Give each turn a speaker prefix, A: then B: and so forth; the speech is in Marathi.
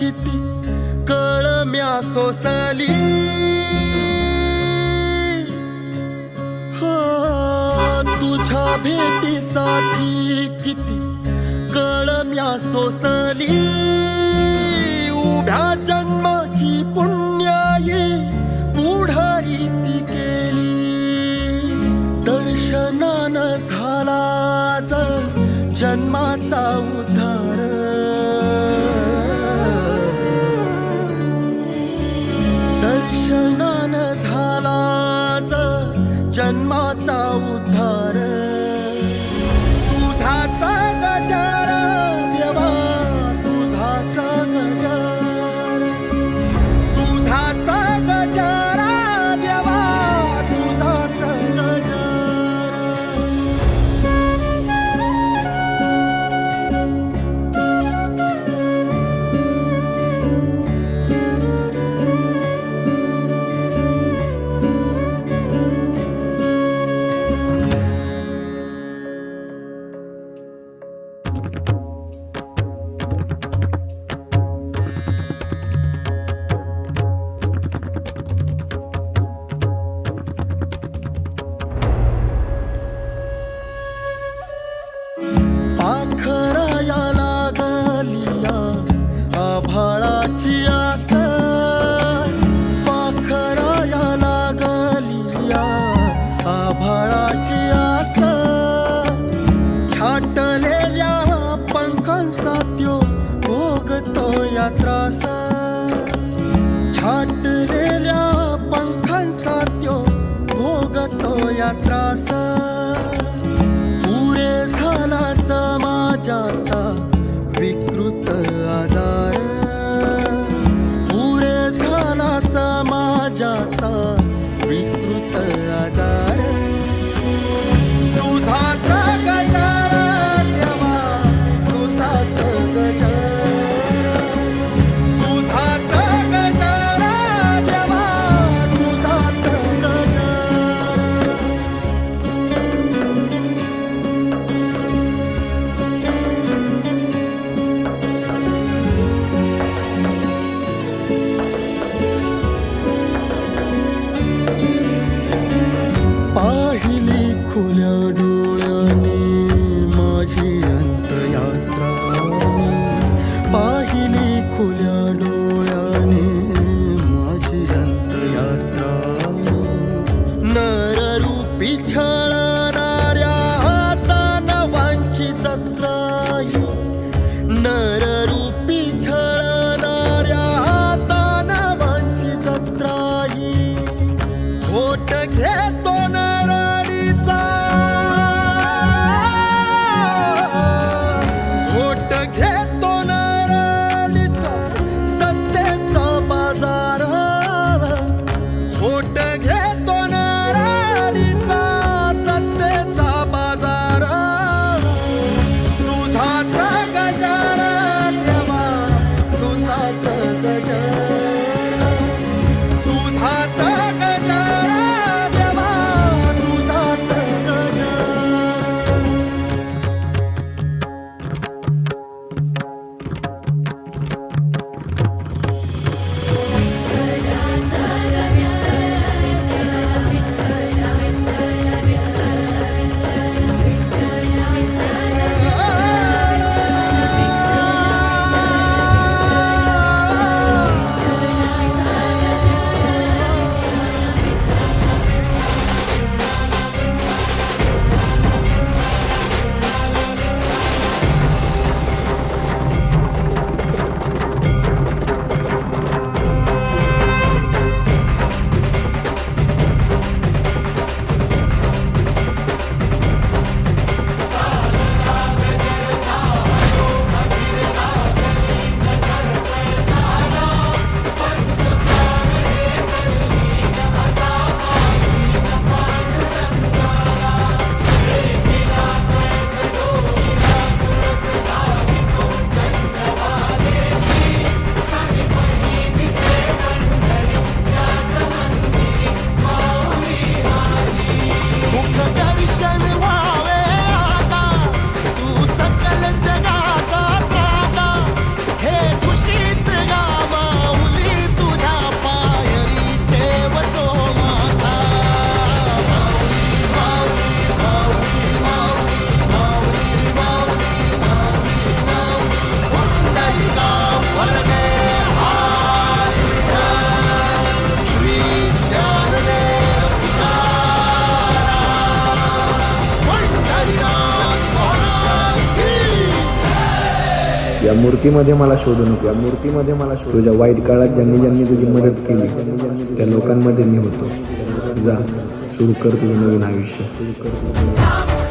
A: किती कळम्या सोसाली? हो तुझ्या भेटीसाठी किती कळम्या सोसाली? उभ्या जन्माची पुण्याई पुढारी ती केली. दर्शनान झाला जन्माचा उद्धार जीवाची आसा. छाटलेल्या पंखांचा त्यो भोगतो या त्रासा. छाटलेल्या पंखांचा त्यो भोगतो या त्रासा.
B: या मूर्तीमध्ये मला शोधू नको या मूर्तीमध्ये मला शोध तुझ्या वाईट काळात ज्यांनी ज्यांनी तुझी मदत केली त्या लोकांमध्ये मी होतो. जा सुरू कर तुझं नवीन आयुष्य. सुरू कर